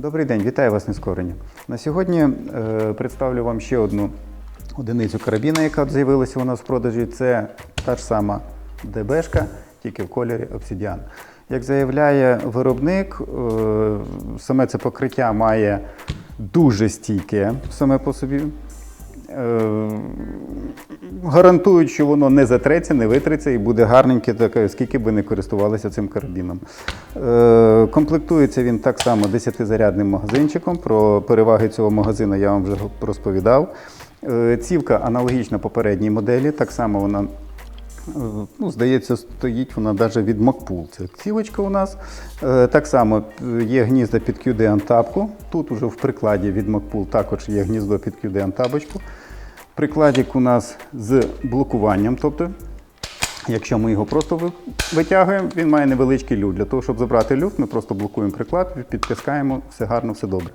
Добрий день, вітаю вас нескорені. На сьогодні е, представлю вам ще одну одиницю карабіна, яка з'явилася у нас в продажі. Це та ж сама ДБшка, тільки в кольорі обсидіан. Як заявляє виробник, е, саме це покриття має дуже стійке саме по собі. Е, гарантують, що воно не затреться, не витреться і буде гарненьке, таке, скільки би не користувалися цим карабіном. Е, комплектується він так само 10-зарядним магазинчиком. Про переваги цього магазину я вам вже розповідав. Е, цівка аналогічна попередній моделі, так само вона. е, Ну, здається, стоїть вона навіть від Макпул. Це цівочка у нас. Е, Так само е, є гнізда під QD антапку. Тут уже в прикладі від Макпул також є гніздо під QD антабочку. Прикладик у нас з блокуванням. Тобто, якщо ми його просто витягуємо, він має невеличкий люфт. Для того, щоб забрати люфт, ми просто блокуємо приклад, підтискаємо, все гарно, все добре.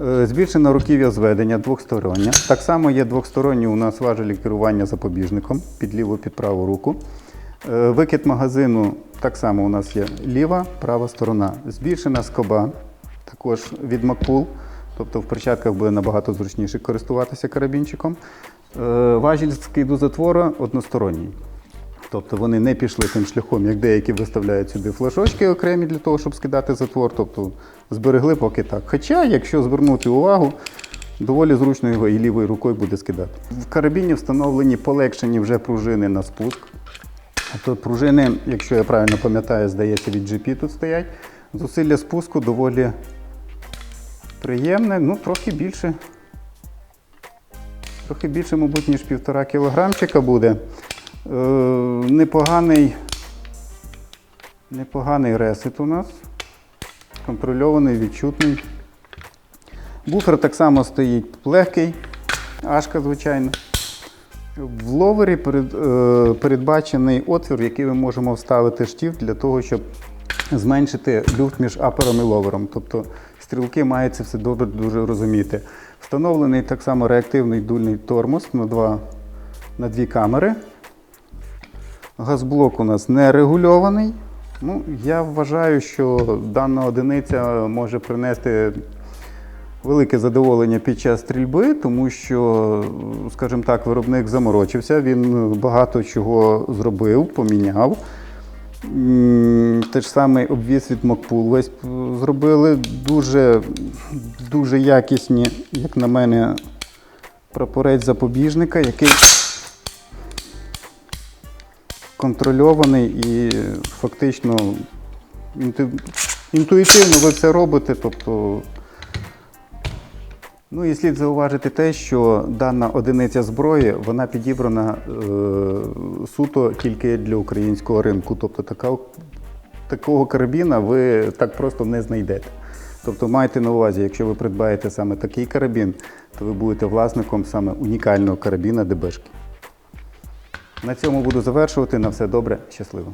Е, Збільшено руків'я зведення двохстороннє. Так само є двохсторонні у нас важелі керування запобіжником під ліву, під праву руку. Е, Викид магазину так само у нас є ліва, права сторона. Збільшена скоба, також від Макпул. Тобто в перчатках буде набагато зручніше користуватися карабінчиком. Е, Важіль скиду затвору односторонній. Тобто вони не пішли тим шляхом, як деякі виставляють сюди флажочки окремі для того, щоб скидати затвор. Тобто зберегли поки так. Хоча, якщо звернути увагу, доволі зручно його і лівою рукою буде скидати. В карабіні встановлені полегшені вже пружини на спуск. Тобто пружини, якщо я правильно пам'ятаю, здається, від GP тут стоять. Зусилля спуску доволі приємне, ну трохи більше. Трохи більше, мабуть, ніж півтора кілограмчика буде. Е, непоганий, непоганий ресит у нас. Контрольований, відчутний. Буфер так само стоїть легкий, ашка, звичайно. В ловері е, передбачений отвір, який ми можемо вставити штіфт для того, щоб зменшити люфт між апером і ловером. Тобто стрілки мають це все добре дуже розуміти. Встановлений так само реактивний дульний тормоз на, два, на дві камери. Газблок у нас не регульований. Ну, я вважаю, що дана одиниця може принести велике задоволення під час стрільби, тому що, скажімо так, виробник заморочився, він багато чого зробив, поміняв. Те ж саме обвіз від Макпул весь зробили. Дуже, дуже якісні, як на мене, прапорець запобіжника, який контрольований і фактично інтуїтивно ви все робите. Тобто, ну і слід зауважити те, що дана одиниця зброї вона підібрана е, суто тільки для українського ринку. Тобто така, такого карабіна ви так просто не знайдете. Тобто майте на увазі, якщо ви придбаєте саме такий карабін, то ви будете власником саме унікального карабіна ДБшки. На цьому буду завершувати. На все добре, щасливо.